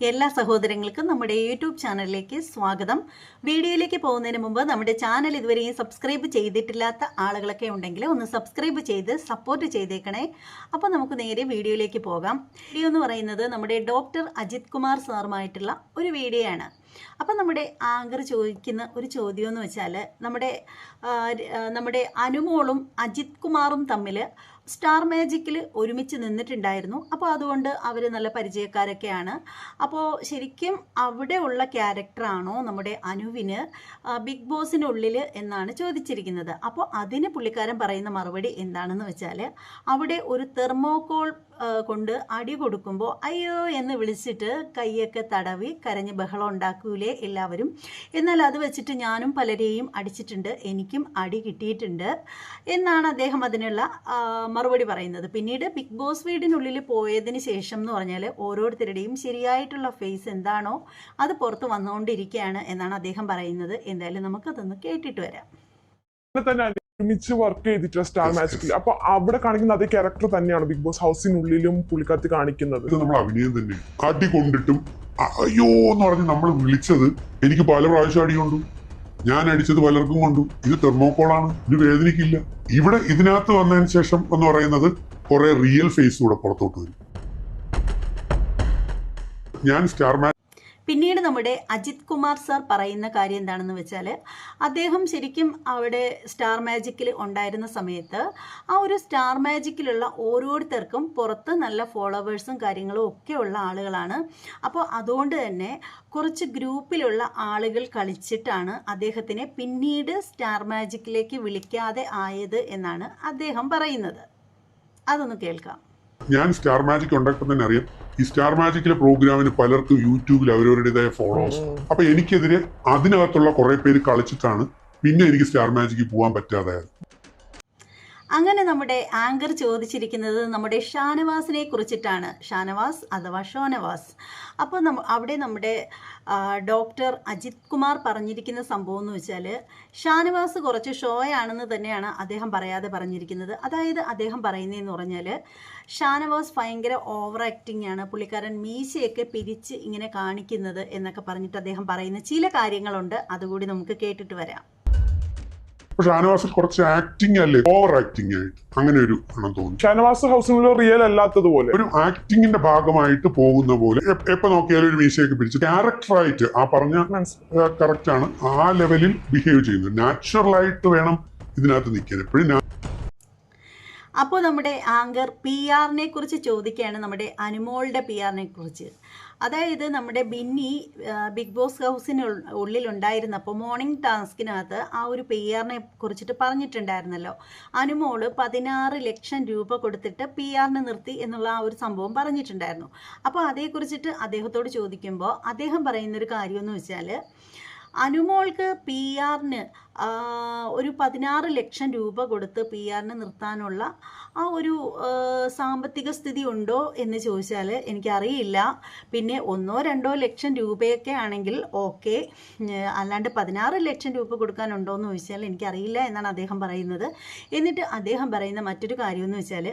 എല്ലാ സഹോദരങ്ങൾക്കും നമ്മുടെ യൂട്യൂബ് ചാനലിലേക്ക് സ്വാഗതം. വീഡിയോയിലേക്ക് പോകുന്നതിന് മുമ്പ് നമ്മുടെ ചാനൽ ഇതുവരെയും സബ്സ്ക്രൈബ് ചെയ്തിട്ടില്ലാത്ത ആളുകളൊക്കെ ഉണ്ടെങ്കിൽ ഒന്ന് സബ്സ്ക്രൈബ് ചെയ്ത് സപ്പോർട്ട് ചെയ്തേക്കണേ. അപ്പോൾ നമുക്ക് നേരെ വീഡിയോയിലേക്ക് പോകാം. വീഡിയോ എന്ന് പറയുന്നത് നമ്മുടെ ഡോക്ടർ അജിത് കുമാർ സാറുമായിട്ടുള്ള ഒരു വീഡിയോ ആണ് അപ്പം നമ്മുടെ ആങ്കർ ചോദിക്കുന്ന ഒരു ചോദ്യം എന്ന് വെച്ചാൽ നമ്മുടെ നമ്മുടെ അനുമോളും അജിത് കുമാറും തമ്മിൽ സ്റ്റാർ മാജിക്കിൽ ഒരുമിച്ച് നിന്നിട്ടുണ്ടായിരുന്നു. അപ്പോൾ അതുകൊണ്ട് അവർ നല്ല പരിചയക്കാരൊക്കെയാണ്. അപ്പോൾ ശരിക്കും അവിടെ ഉള്ള ക്യാരക്ടറാണോ നമ്മുടെ അനുവിന് ബിഗ് ബോസിനുള്ളിൽ എന്നാണ് ചോദിച്ചിരിക്കുന്നത്. അപ്പോൾ അതിന് പുള്ളിക്കാരൻ പറയുന്ന മറുപടി എന്താണെന്ന് വെച്ചാൽ അവിടെ ഒരു തെർമോകോൾ കൊണ്ട് അടി കൊടുക്കുമ്പോൾ അയ്യോ എന്ന് വിളിച്ചിട്ട് കൈയൊക്കെ തടവി കരഞ്ഞ് ബഹളം ഉണ്ടാക്കൂലേ എല്ലാവരും. എന്നാൽ അത് വെച്ചിട്ട് ഞാനും പലരെയും അടിച്ചിട്ടുണ്ട് എനിക്കും അടി കിട്ടിയിട്ടുണ്ട് എന്നാണ് അദ്ദേഹം അതിനുള്ള മറുപടി പറയുന്നത്. പിന്നീട് ബിഗ് ബോസ് വീടിനുള്ളിൽ പോയതിന് ശേഷം എന്ന് പറഞ്ഞാൽ ഓരോരുത്തരുടെയും ശരിയായിട്ടുള്ള ഫേസ് എന്താണോ അത് പുറത്ത് വന്നുകൊണ്ടിരിക്കുകയാണ് എന്നാണ് അദ്ദേഹം പറയുന്നത്. എന്തായാലും നമുക്കതൊന്ന് കേട്ടിട്ട് വരാം. ഒരുമിച്ച് വർക്ക് ചെയ്തിട്ടുള്ള സ്റ്റാർ മാജിക്കിൽ അപ്പൊ അവിടെ കാണിക്കുന്ന അതേ ക്യാരക്ടർ തന്നെയാണ് ബിഗ് ബോസ് ഹൗസിനുള്ളിലും പുള്ളിക്കത്ത് കാണിക്കുന്നത്. ഇത് നമ്മൾ അഭിനയം തന്നെ. കാട്ടിക്കൊണ്ടിട്ടും അയ്യോ എന്ന് പറഞ്ഞ് നമ്മൾ വിളിച്ചത് എനിക്ക് പല പ്രാവശ്യം അടി കൊണ്ടു ഞാൻ അടിച്ചത് പലർക്കും കൊണ്ടു. ഇത് തെർമോക്കോളാണ് ഇത് വേദനിക്കില്ല ഇവിടെ ഇതിനകത്ത് വന്നതിന് ശേഷം എന്ന് പറയുന്നത് കുറെ റിയൽ ഫേസ് കൂടെ പുറത്തോട്ട് വരും. ഞാൻ സ്റ്റാർ പിന്നീട് നമ്മുടെ അജിത് കുമാർ സാർ പറയുന്ന കാര്യം എന്താണെന്ന് വെച്ചാൽ അദ്ദേഹം ശരിക്കും അവിടെ സ്റ്റാർ മാജിക്കിൽ ഉണ്ടായിരുന്ന സമയത്ത് ആ ഒരു സ്റ്റാർ മാജിക്കിലുള്ള ഓരോരുത്തർക്കും പുറത്ത് നല്ല ഫോളോവേഴ്സും കാര്യങ്ങളും ഒക്കെ ഉള്ള ആളുകളാണ്. അപ്പോൾ അതുകൊണ്ട് തന്നെ കുറച്ച് ഗ്രൂപ്പിലുള്ള ആളുകൾ കളിച്ചിട്ടാണ് അദ്ദേഹത്തിനെ പിന്നീട് സ്റ്റാർ മാജിക്കിലേക്ക് വിളിക്കാതെ ആയത് എന്നാണ് അദ്ദേഹം പറയുന്നത്. അതൊന്ന് കേൾക്കാം. ഞാൻ സ്റ്റാർ മാജിക് ഉണ്ടാക്കുന്നതിന് അറിയാം ഈ സ്റ്റാർ മാജിക്കിലെ പ്രോഗ്രാമിന് പലർക്കും യൂട്യൂബിൽ അവരവരുടേതായ ഫോളോവേഴ്സ് അപ്പൊ എനിക്കെതിരെ അതിനകത്തുള്ള കുറെ പേര് കളിച്ചിട്ടാണ് പിന്നെ എനിക്ക് സ്റ്റാർ മാജിക്കിൽ പോകാൻ പറ്റാതായത്. അങ്ങനെ നമ്മുടെ ആങ്കർ ചോദിച്ചിരിക്കുന്നത് നമ്മുടെ ഷാനവാസിനെ കുറിച്ചിട്ടാണ്. ഷാനവാസ് അഥവാ ഷോനവാസ്. അപ്പോൾ നമ്മ അവിടെ നമ്മുടെ ഡോക്ടർ അജിത് കുമാർ പറഞ്ഞിരിക്കുന്ന സംഭവം എന്ന് വെച്ചാൽ ഷാനവാസ് കുറച്ച് ഷോയാണെന്ന് തന്നെയാണ് അദ്ദേഹം പറയാതെ പറഞ്ഞിരിക്കുന്നത്. അതായത് അദ്ദേഹം പറയുന്നതെന്ന് പറഞ്ഞാൽ ഷാനവാസ് ഭയങ്കര ഓവർ ആക്ടിങ് ആണ്. പുള്ളിക്കാരൻ മീശയൊക്കെ പിരിച്ച് ഇങ്ങനെ കാണിക്കുന്നത് എന്നൊക്കെ പറഞ്ഞിട്ട് അദ്ദേഹം പറയുന്ന ചില കാര്യങ്ങളുണ്ട്. അതുകൂടി നമുക്ക് കേട്ടിട്ട് വരാം. ഷാനവാസിൽ കുറച്ച് ആക്ടിങ് അല്ലേ? ഓവർ ആക്ടിങ് ആയിട്ട്. അങ്ങനെ ഒരു ഗുണം തോന്നി. ഷാനവാസ് ഹൗസിനുള്ള റിയൽ അല്ലാത്തതുപോലെ. ഒരു ആക്ടിങ്ങിന്റെ ഭാഗമായിട്ട് പോകുന്ന പോലെ. എപ്പ- എപ്പോ നോക്കിയാലും ഒരു മീശയൊക്കെ പിടിച്ച് ക്യാരക്ടറായിട്ട് ആ പറഞ്ഞ കറക്റ്റ് ആണ്. ആ ലെവലിൽ ബിഹേവ് ചെയ്യുന്നത് നാച്ചുറൽ ആയിട്ട് വേണം ഇതിനകത്ത് നിൽക്കാൻ. എപ്പോഴും അപ്പോൾ നമ്മുടെ ആങ്കർ പി ആറിനെ കുറിച്ച് ചോദിക്കുകയാണ് നമ്മുടെ അനുമോളുടെ പി ആറിനെ കുറിച്ച്. അതായത് നമ്മുടെ ബിന്നി ബിഗ് ബോസ് ഹൗസിന് ഉള്ളിലുണ്ടായിരുന്നപ്പോൾ മോർണിംഗ് ടാസ്കിനകത്ത് ആ ഒരു പി ആറിനെ കുറിച്ചിട്ട് പറഞ്ഞിട്ടുണ്ടായിരുന്നല്ലോ. അനുമോൾ പതിനാറ് ലക്ഷം രൂപ കൊടുത്തിട്ട് പി ആറിനെ നിർത്തി എന്നുള്ള ആ ഒരു സംഭവം പറഞ്ഞിട്ടുണ്ടായിരുന്നു. അപ്പോൾ അതേക്കുറിച്ചിട്ട് അദ്ദേഹത്തോട് ചോദിക്കുമ്പോൾ അദ്ദേഹം പറയുന്നൊരു കാര്യമെന്ന് വെച്ചാൽ അനുമോൾക്ക് പി ആറിന് ഒരു പതിനാറ് ലക്ഷം രൂപ കൊടുത്ത് പി ആറിനെ നിർത്താനുള്ള ആ ഒരു സാമ്പത്തിക സ്ഥിതി ഉണ്ടോ എന്ന് ചോദിച്ചാൽ എനിക്കറിയില്ല. പിന്നെ ഒന്നോ രണ്ടോ ലക്ഷം രൂപയൊക്കെ ആണെങ്കിൽ ഓക്കെ. അല്ലാണ്ട് പതിനാറ് ലക്ഷം രൂപ കൊടുക്കാനുണ്ടോ എന്ന് ചോദിച്ചാൽ എനിക്കറിയില്ല എന്നാണ് അദ്ദേഹം പറയുന്നത്. എന്നിട്ട് അദ്ദേഹം പറയുന്ന മറ്റൊരു കാര്യമെന്ന് വെച്ചാൽ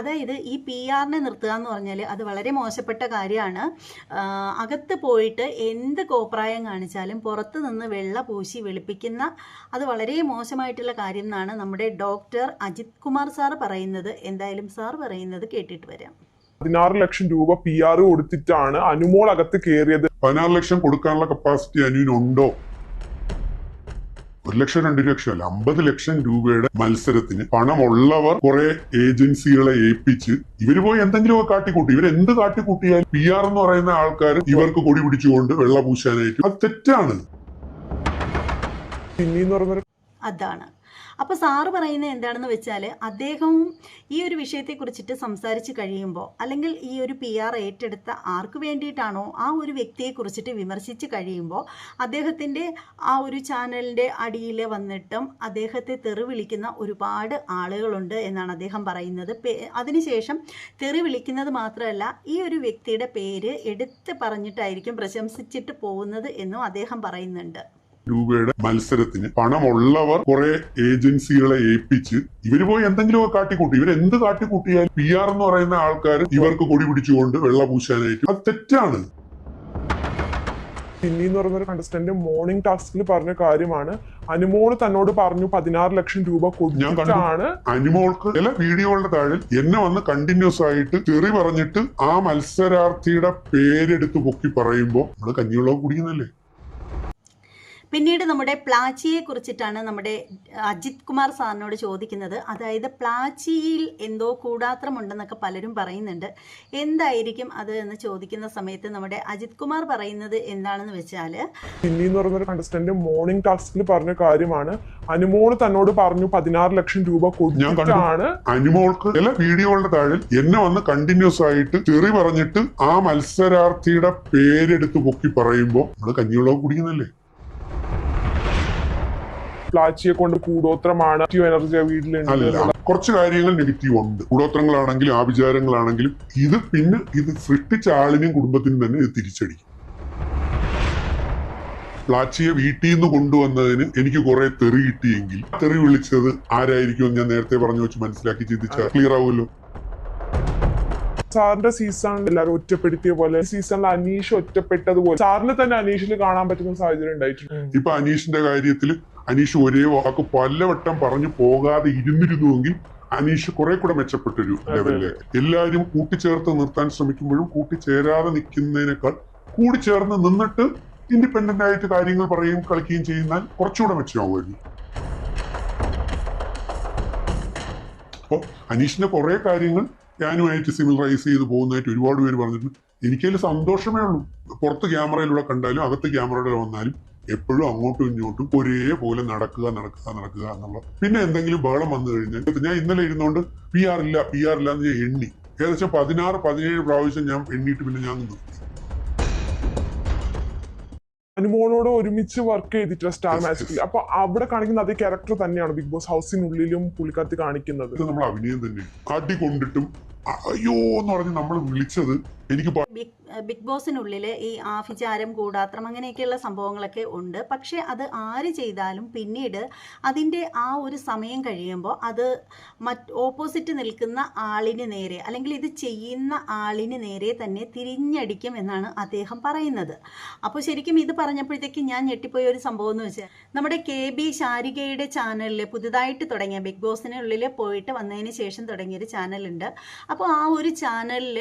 അതായത് ഈ പി ആറിനെ നിർത്തുക എന്ന് പറഞ്ഞാൽ അത് വളരെ മോശപ്പെട്ട കാര്യമാണ്. അകത്ത് പോയിട്ട് എന്ത് കോപ്രായം കാണിച്ചാലും പുറത്ത് നിന്ന് വെള്ള പൂശി വെളുപ്പിക്കുന്ന അത് വളരെ മോശമായിട്ടുള്ള കാര്യം എന്നാണ് നമ്മുടെ ഡോക്ടർ അജിത് കുമാർ സാർ പറയുന്നത്. എന്തായാലും സാർ പറയുന്നത് കേട്ടിട്ട് വരാം. പതിനാറ് ലക്ഷം രൂപ പി ആർ കൊടുത്തിട്ടാണ് അനുമോൾ അകത്ത് കയറിയത്. പതിനാറ് ലക്ഷം കൊടുക്കാനുള്ള കപ്പാസിറ്റി അനുവിനുണ്ടോ ഒരു ലക്ഷം രണ്ട് ലക്ഷം അല്ല അമ്പത് ലക്ഷം രൂപയുടെ മത്സരത്തിന് പണമുള്ളവർ കുറെ ഏജൻസികളെ ഏൽപ്പിച്ച് ഇവർ പോയി എന്തെങ്കിലുമൊക്കെ കാട്ടിക്കൂട്ടി. ഇവർ എന്ത് കാട്ടിക്കൂട്ടിയാലും പി ആർ എന്ന് പറയുന്ന ആൾക്കാർ ഇവർക്ക് കൊടി പിടിച്ചുകൊണ്ട് വെള്ള പൂശാനായിട്ട്. അത് തെറ്റാണ്. അതാണ്. അപ്പോൾ സാറ് പറയുന്നത് എന്താണെന്ന് വെച്ചാൽ അദ്ദേഹവും ഈ ഒരു വിഷയത്തെക്കുറിച്ചിട്ട് സംസാരിച്ചു കഴിയുമ്പോൾ അല്ലെങ്കിൽ ഈ ഒരു പി ആർ ഏറ്റെടുത്ത ആർക്ക് വേണ്ടിയിട്ടാണോ ആ ഒരു വ്യക്തിയെക്കുറിച്ചിട്ട് വിമർശിച്ച് കഴിയുമ്പോൾ അദ്ദേഹത്തിന്റെ ആ ഒരു ചാനലിന്റെ അടിയിൽ വന്നിട്ടും അദ്ദേഹത്തെ തെറി വിളിക്കുന്ന ഒരുപാട് ആളുകളുണ്ട് എന്നാണ് അദ്ദേഹം പറയുന്നത്. അതിനുശേഷം തെറി വിളിക്കുന്നത് മാത്രമല്ല ഈ ഒരു വ്യക്തിയുടെ പേര് എടുത്ത് പറഞ്ഞിട്ടായിരിക്കും പ്രശംസിച്ചിട്ട് പോകുന്നത് എന്നും അദ്ദേഹം പറയുന്നുണ്ട്. രൂപയുടെ മത്സരത്തിന് പണമുള്ളവർ കുറെ ഏജൻസികളെ ഏൽപ്പിച്ച് ഇവർ പോയി എന്തെങ്കിലുമൊക്കെ കാട്ടിക്കൂട്ടി. ഇവർ എന്ത് കാട്ടിക്കൂട്ടിയാൽ പി ആർ എന്ന് പറയുന്ന ആൾക്കാർ ഇവർക്ക് കൊടി പിടിച്ചുകൊണ്ട് വെള്ള പൂശാനായിട്ട്. അത് തെറ്റാണ്. സിന്നി എന്ന് പറയുന്ന ഒരു കണ്ടസ്റ്റന്റ് മോർണിംഗ് ടാസ്കിൽ പറഞ്ഞ കാര്യമാണ്. അനുമോൾ തന്നോട് പറഞ്ഞു പതിനാറ് ലക്ഷം രൂപ കൊടുത്തിട്ടാണ്. അനിമോൾക്ക് ചില വീഡിയോകളുടെ താഴെ എന്നെ വന്ന് കണ്ടിന്യൂസ് ആയിട്ട് തെറി പറഞ്ഞിട്ട് ആ മത്സരാർത്ഥിയുടെ പേരെടുത്ത് പൊക്കി പറയുമ്പോൾ നമ്മൾ കഞ്ഞിവെള്ളം കുടിക്കുന്നല്ലേ? പിന്നീട് നമ്മുടെ പ്ലാച്ചിയെ കുറിച്ചിട്ടാണ് നമ്മുടെ അജിത് കുമാർ സാറിനോട് ചോദിക്കുന്നത്. അതായത് പ്ലാച്ചിയിൽ എന്തോ കൂടാത്രമുണ്ടെന്നൊക്കെ പലരും പറയുന്നുണ്ട്. എന്തായിരിക്കും അത് എന്ന് ചോദിക്കുന്ന സമയത്ത് നമ്മുടെ അജിത് കുമാർ പറയുന്നത് എന്താണെന്ന് വെച്ചാൽ സിന്നി എന്ന് പറയുന്ന ഒരു കണ്ടസ്റ്റന്റ് മോർണിംഗ് ടാസ്കിൽ പറഞ്ഞ കാര്യമാണ്. അനുമോൾ തന്നോട് പറഞ്ഞു പതിനാറ് ലക്ഷം രൂപ. കൊടുത്തിട്ടാണ്. അനിമോൾക്ക് ചില വീഡിയോകളുടെ താഴെ എന്നെ വന്ന് കണ്ടിന്യൂസ് ആയിട്ട് ചെറി പറഞ്ഞിട്ട് ആ മത്സരാർത്ഥിയുടെ പേരെടുത്ത് പൊക്കി പറയുമ്പോൾ നമ്മൾ കഞ്ഞിവെള്ളം കുടിക്കുന്നല്ലേ? പ്ലാച്ചിയെ കൊണ്ട് കൂടോത്രമാണ് എനർജി വീട്ടിലുണ്ട്. കുറച്ച് കാര്യങ്ങൾ നെഗറ്റീവ് ഉണ്ട്. കൂടോത്രങ്ങളാണെങ്കിലും ആഭിചാരങ്ങളാണെങ്കിലും ഇത് പിന്നെ ഇത് സൃഷ്ടിച്ച ആളിനെയും കുടുംബത്തിനും തന്നെ ഇത് തിരിച്ചടിക്കും. പ്ലാച്ചിയെ വീട്ടിൽ നിന്ന് കൊണ്ടുവന്നതിന് എനിക്ക് കുറെ തെറി കിട്ടിയെങ്കിൽ തെറി വിളിച്ചത് ആരായിരിക്കും ഞാൻ നേരത്തെ പറഞ്ഞു വെച്ച് മനസ്സിലാക്കി ചിന്തിച്ചാൽ ക്ലിയർ ആവുമല്ലോ? സാറിന്റെ സീസൺ എല്ലാവരും ഒറ്റപ്പെടുത്തിയ പോലെ സീസണിൽ അനീഷ് ഒറ്റപ്പെട്ടതുപോലെ സാറിന് തന്നെ അനീഷിൽ കാണാൻ പറ്റുന്ന സാഹചര്യം ഉണ്ടായിട്ടുണ്ട്. ഇപ്പൊ അനീഷിന്റെ കാര്യത്തിൽ അനീഷ് ഒരേ വാക്ക് പലവട്ടം പറഞ്ഞു പോകാതെ ഇരുന്നിരുന്നുവെങ്കിൽ അനീഷ് കുറെ കൂടെ മെച്ചപ്പെട്ട ഒരു ലെവലിലേക്ക് എല്ലാവരും കൂട്ടിച്ചേർത്ത് നിർത്താൻ ശ്രമിക്കുമ്പോഴും കൂട്ടിച്ചേരാതെ നിൽക്കുന്നതിനേക്കാൾ കൂടിച്ചേർന്ന് നിന്നിട്ട് ഇൻഡിപെൻഡന്റ് ആയിട്ട് കാര്യങ്ങൾ പറയുകയും കളിക്കുകയും ചെയ്യുന്നാൽ കുറച്ചുകൂടെ മെച്ചമാവുമായിരുന്നു. അപ്പോൾ അനീഷിന്റെ കുറെ കാര്യങ്ങൾ ഞാനുമായിട്ട് സിമിലറൈസ് ചെയ്ത് പോകുന്നതായിട്ട് ഒരുപാട് പേര് പറഞ്ഞിട്ടുണ്ട്. എനിക്കതിൽ സന്തോഷമേ ഉള്ളൂ. പുറത്ത് ക്യാമറയിലൂടെ കണ്ടാലും അകത്ത് ക്യാമറയിലൂടെ വന്നാലും എപ്പോഴും അങ്ങോട്ടും ഇങ്ങോട്ടും ഒരേപോലെ നടക്കുക നടക്കുക നടക്കുക എന്നുള്ളത് പിന്നെ എന്തെങ്കിലും ബഹളം വന്നു കഴിഞ്ഞാൽ ഞാൻ ഇന്നലെ ഇരുന്നുകൊണ്ട് പി ആർ ഇല്ല പി ആർ ഇല്ല എന്ന് ഞാൻ എണ്ണി. ഏകദേശം പതിനാറ് പതിനേഴ് പ്രാവശ്യം ഞാൻ എണ്ണിയിട്ട് പിന്നെ ഞാൻ നിർത്തി. അനുമോളോട് ഒരുമിച്ച് വർക്ക് ചെയ്തിട്ട് സ്റ്റാർ മാജിക്കിൽ അപ്പൊ അവിടെ കാണിക്കുന്ന അതേ ക്യാരക്ടർ തന്നെയാണ് ബിഗ് ബോസ് ഹൗസിനുള്ളിലും പുള്ളിക്കാരത്തി കാണിക്കുന്നത്. നമ്മൾ അഭിനയം തന്നെ കാട്ടി കൊണ്ടിട്ടും അ- അയ്യോ എന്ന് പറഞ്ഞ് നമ്മൾ വിളിച്ചത് എനിക്ക് ബിഗ് ബോസിനുള്ളിൽ ഈ ആഭിചാരം കൂടാത്രം അങ്ങനെയൊക്കെയുള്ള സംഭവങ്ങളൊക്കെ ഉണ്ട്. പക്ഷേ അത് ആര് ചെയ്താലും പിന്നീട് അതിന്റെ ആ ഒരു സമയം കഴിയുമ്പോൾ അത് മറ്റ് ഓപ്പോസിറ്റ് നിൽക്കുന്ന ആളിന് നേരെ അല്ലെങ്കിൽ ഇത് ചെയ്യുന്ന ആളിന് നേരെ തന്നെ തിരിഞ്ഞടിക്കും എന്നാണ് അദ്ദേഹം പറയുന്നത്. അപ്പോൾ ശരിക്കും ഇത് പറഞ്ഞപ്പോഴത്തേക്ക് ഞാൻ ഞെട്ടിപ്പോയ ഒരു സംഭവം എന്ന് വെച്ചാൽ നമ്മുടെ കെ ബി ശാരികയുടെ ചാനലിൽ പുതുതായിട്ട് തുടങ്ങിയ ബിഗ് ബോസിനുള്ളിൽ പോയിട്ട് വന്നതിന് ശേഷം തുടങ്ങിയൊരു ചാനലുണ്ട്. അപ്പോൾ ആ ഒരു ചാനലിൽ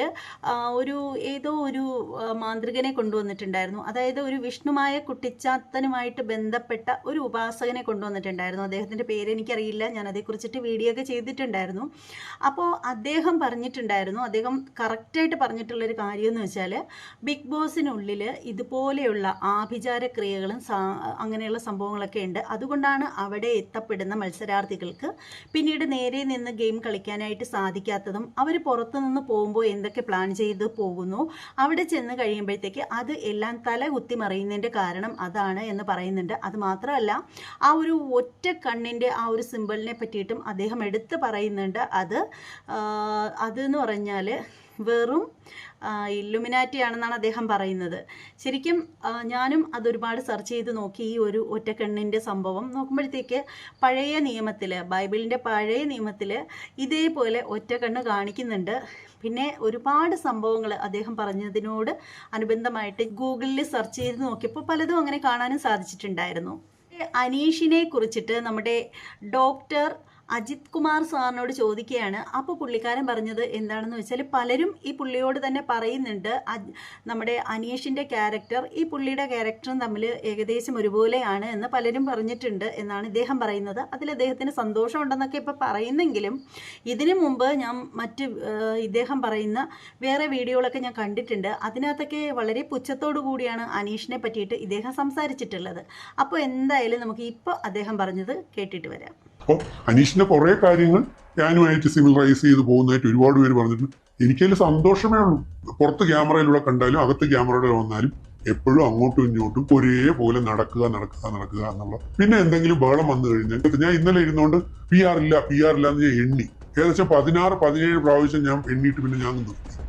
ഒരു ഏതോ ഒരു മാന്ത്രികനെ കൊണ്ടുവന്നിട്ടുണ്ടായിരുന്നു. അതായത് ഒരു വിഷ്ണുമായ കുട്ടിച്ചാത്തനുമായിട്ട് ബന്ധപ്പെട്ട ഒരു ഉപാസകനെ കൊണ്ടുവന്നിട്ടുണ്ടായിരുന്നു. അദ്ദേഹത്തിന്റെ പേര് എനിക്കറിയില്ല. ഞാൻ അതേക്കുറിച്ചിട്ട് വീഡിയോ ഒക്കെ ചെയ്തിട്ടുണ്ടായിരുന്നു. അപ്പോൾ അദ്ദേഹം പറഞ്ഞിട്ടുണ്ടായിരുന്നു അദ്ദേഹം കറക്റ്റായിട്ട് പറഞ്ഞിട്ടുള്ളൊരു കാര്യം എന്ന് വെച്ചാൽ ബിഗ് ബോസിനുള്ളിൽ ഇതുപോലെയുള്ള ആഭിചാര ക്രിയകളും അങ്ങനെയുള്ള സംഭവങ്ങളൊക്കെ ഉണ്ട്. അതുകൊണ്ടാണ് അവിടെ എത്തപ്പെടുന്ന മത്സരാർത്ഥികൾക്ക് പിന്നീട് നേരെ നിന്ന് ഗെയിം കളിക്കാനായിട്ട് സാധിക്കാത്തതും അവർ പുറത്തു നിന്ന് പോകുമ്പോൾ എന്തൊക്കെ പ്ലാൻ ചെയ്ത് പോകുന്നു? അവിടെ ചെന്ന് കഴിയുമ്പോഴത്തേക്ക് അത് എല്ലാം തല കുത്തി മറിയുന്നതിന്റെ കാരണം അതാണ് എന്ന് പറയുന്നുണ്ട്. അത് മാത്രമല്ല ആ ഒരു ഒറ്റ കണ്ണിന്റെ ആ ഒരു സിമ്പിളിനെ പറ്റിയിട്ടും അദ്ദേഹം എടുത്ത് പറയുന്നുണ്ട്. അത് അതെന്ന് പറഞ്ഞാൽ വെറും ഇല്ലുമിനാറ്റി ആണെന്നാണ് അദ്ദേഹം പറയുന്നത്. ശരിക്കും ഞാനും അതൊരുപാട് സെർച്ച് ചെയ്ത് നോക്കി ഈ ഒരു ഒറ്റക്കണ്ണിന്റെ സംഭവം നോക്കുമ്പോഴത്തേക്ക് പഴയ നിയമത്തിൽ ബൈബിളിന്റെ പഴയ നിയമത്തിൽ ഇതേപോലെ ഒറ്റക്കണ്ണ് കാണിക്കുന്നുണ്ട്. പിന്നെ ഒരുപാട് സംഭവങ്ങൾ അദ്ദേഹം പറഞ്ഞതിനോട് അനുബന്ധമായിട്ട് ഗൂഗിളിൽ സെർച്ച് ചെയ്ത് നോക്കിയപ്പോൾ പലതും അങ്ങനെ കാണാനും സാധിച്ചിട്ടുണ്ടായിരുന്നു. അനീഷിനെ കുറിച്ചിട്ട് നമ്മുടെ ഡോക്ടർ അജിത് കുമാർ സാറിനോട് ചോദിക്കുകയാണ് അപ്പോൾ പുള്ളിക്കാരൻ പറഞ്ഞത് എന്താണെന്ന് വെച്ചാൽ പലരും ഈ പുള്ളിയോട് തന്നെ പറയുന്നുണ്ട് നമ്മുടെ അനീഷിന്റെ ക്യാരക്ടർ ഈ പുള്ളിയുടെ ക്യാരക്ടറും തമ്മിൽ ഏകദേശം ഒരുപോലെയാണ് എന്ന് പലരും പറഞ്ഞിട്ടുണ്ട് എന്നാണ് ഇദ്ദേഹം പറയുന്നത്. അതിൽ അദ്ദേഹത്തിന് സന്തോഷമുണ്ടെന്നൊക്കെ ഇപ്പോൾ പറയുന്നെങ്കിലും ഇതിനു മുമ്പ് ഞാൻ മറ്റ് ഇദ്ദേഹം പറയുന്ന വേറെ വീഡിയോകളൊക്കെ ഞാൻ കണ്ടിട്ടുണ്ട്. അതിനകത്തൊക്കെ വളരെ പുച്ഛത്തോടു കൂടിയാണ് അനീഷിനെ പറ്റിയിട്ട് ഇദ്ദേഹം സംസാരിച്ചിട്ടുള്ളത്. അപ്പോൾ എന്തായാലും നമുക്ക് ഇപ്പോൾ അദ്ദേഹം പറഞ്ഞത് കേട്ടിട്ട് വരാം. അപ്പൊ അനീഷിന്റെ കുറെ കാര്യങ്ങൾ ഞാനുമായിട്ട് റൈസ് ചെയ്ത് പോകുന്നതായിട്ട് ഒരുപാട് പേര് പറഞ്ഞിട്ടുണ്ട്. എനിക്കതിൽ സന്തോഷമേ ഉള്ളൂ. പുറത്ത് ക്യാമറയിലൂടെ കണ്ടാലും അകത്ത് ക്യാമറയുടെ വന്നാലും എപ്പോഴും അങ്ങോട്ടും ഇങ്ങോട്ടും ഒരേപോലെ നടക്കുക നടക്കുക നടക്കുക എന്നുള്ള. പിന്നെ എന്തെങ്കിലും ബഹളം വന്നു കഴിഞ്ഞാൽ ഞാൻ ഇന്നലെ ഇരുന്നുകൊണ്ട് പി ആർ ഇല്ല പി ആർ ഇല്ല എന്ന് ഞാൻ എണ്ണി. ഏകദേശം പതിനാറ് പതിനേഴ് പ്രാവശ്യം ഞാൻ എണ്ണിയിട്ട് പിന്നെ ഞാൻ നിർത്തി.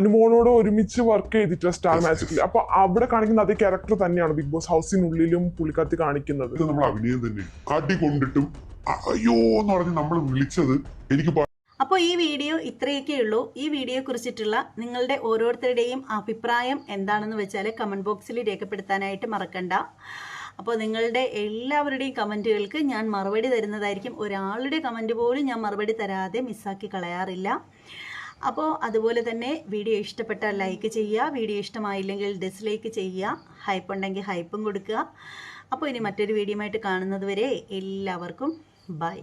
അനുമോളോട് ഒരുമിച്ച് വർക്ക് ചെയ്തിട്ട് സ്റ്റാർ മാജിക്കിൽ അപ്പൊ അവിടെ കാണിക്കുന്ന അതേ ക്യാരക്ടർ തന്നെയാണ് ബിഗ് ബോസ് ഹൗസിനുള്ളിലും പുള്ളിക്കാത്തി കാണിക്കുന്നത്. ഇത് നമ്മൾ അഭിനയം തന്നെ. കാട്ടിക്കൊണ്ടിട്ടും അയ്യോ എന്ന് പറഞ്ഞ് നമ്മൾ വിളിച്ചത് എനിക്ക് അപ്പോൾ ഈ വീഡിയോ ഇത്രയൊക്കെ ഉള്ളൂ. ഈ വീഡിയോ കുറിച്ചിട്ടുള്ള നിങ്ങളുടെ ഓരോരുത്തരുടെയും അഭിപ്രായം എന്താണെന്ന് വെച്ചാൽ കമന്റ് ബോക്സിൽ രേഖപ്പെടുത്താനായിട്ട് മറക്കണ്ട. അപ്പോൾ നിങ്ങളുടെ എല്ലാവരുടെയും കമന്റുകൾക്ക് ഞാൻ മറുപടി തരുന്നതായിരിക്കും. ഒരാളുടെ കമന്റ് പോലും ഞാൻ മറുപടി തരാതെ മിസ്സാക്കി കളയാറില്ല. അപ്പോൾ അതുപോലെ തന്നെ വീഡിയോ ഇഷ്ടപ്പെട്ടാൽ ലൈക്ക് ചെയ്യുക വീഡിയോ ഇഷ്ടമായില്ലെങ്കിൽ ഡിസ്ലൈക്ക് ചെയ്യുക ഹൈപ്പ് ഉണ്ടെങ്കിൽ ഹൈപ്പും കൊടുക്കുക. അപ്പോൾ ഇനി മറ്റൊരു വീഡിയോ ആയിട്ട് കാണുന്നത് വരെ എല്ലാവർക്കും ബൈ